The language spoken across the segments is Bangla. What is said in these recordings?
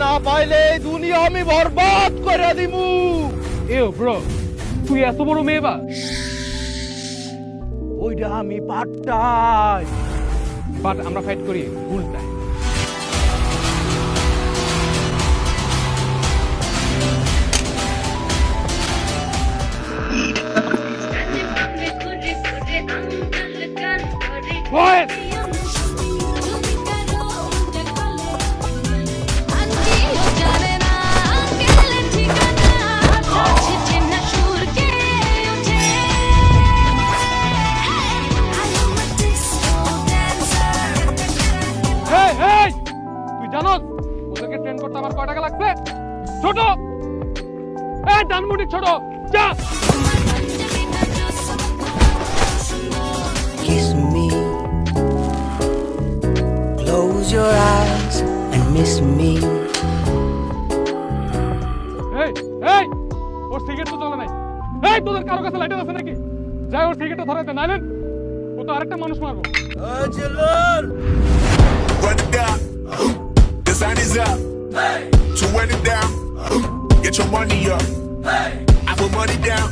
পাইলে এই দুনিয়া আমি বরবাদ করে দিব এও ব্রো তুই এত বড় মেয়ে বা? ওইটা আমি পাট্টাই। বাট আমরা ফাইট করি উল্টায় ডানমুটি ছোট যা Kiss me. Close your eyes and miss me. এই এই ওর সিগারেট তো চলে নাই এই তোদের কারও কাছে লাইটার আছে নাকি যাই ওর সিগারেটটা ধরাইতে নাইলেন ও তো আরেকটা মানুষ মারবো is up. To it down. Get your money up. I put money down.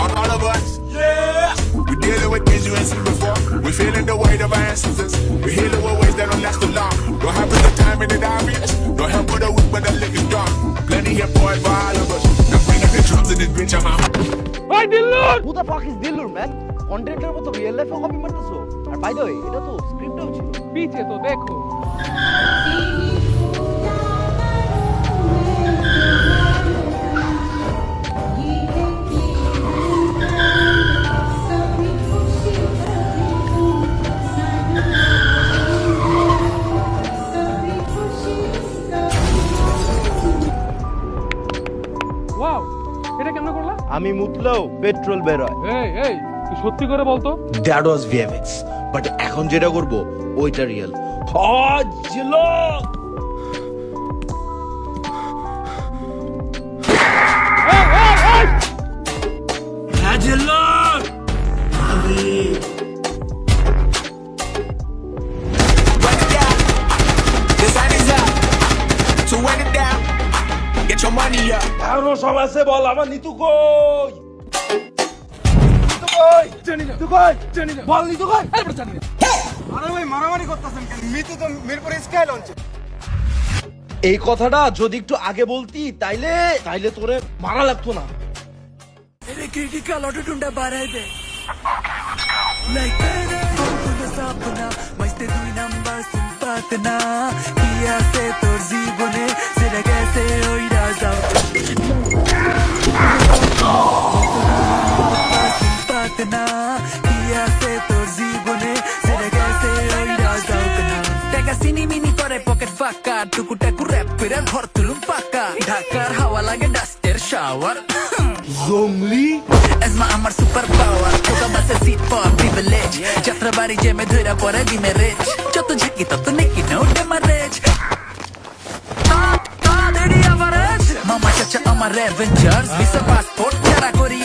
On all of us. Yeah. We're dealing with things you ain't seen before. We're feeling the weight of our ancestors. We're healing with ways that don't last too long. Don't happen the time in it obvious. Don't help with the weak, but the lick is strong. Plenty of boy for all of us. Now bring up the drums in this bitch, I'm out. ওই Dillur who the fuck is Dillur man কন্টেন্টের মতো রিয়েল লাইফে কপি মারতেছো আর বাই দ্য ওয়ে এটা তো স্ক্রিপ্টেও ছিল পিছে তো দেখো আমি মুতলেও পেট্রোল বেরোয় এই এই তুই সত্যি করে বলতো? দ্যাট ওয়াজ ভিএফএক্স বাট এখন যেটা করব ওইটা রিয়েল হজলো এই Get your money up. এখনো সব আছে বল আমার নিতু কই নিতু কই জানি না নিতু কই জানি না বল নিতু কই এই বড় জানি না এই কথাটা যদি একটু আগে বলতি তাইলে তাইলে তোরে মারা লাগতো না मेरे क्रिटिकल ऑटोट्यून बाराय दे लाइक सपना मस्ते दुई नंबर सुन पातना किया से तोर जीवने सिरा कैसे ফাঁকা টুকু টাকু র্যাপ করে ঘর তুলুম পাকা ঢাকার হাওয়া লাগে ডাস্টের শাওয়ার জঙ্গলি Esma আমার সুপার পাওয়ার তোকা বাসে সিট পাওয়ার প্রিভিলেজ যাত্রা বাড়ি যে মে ধইরা পরে দিনে রেচ যত ঝাঁকি তত নেকি নোটে মারেজ তাড়াতাড়ি আভারেজ মামা চাচা আমার রেভেঞ্জার্স ভিসা পাসপোর্ট ছাড়া করি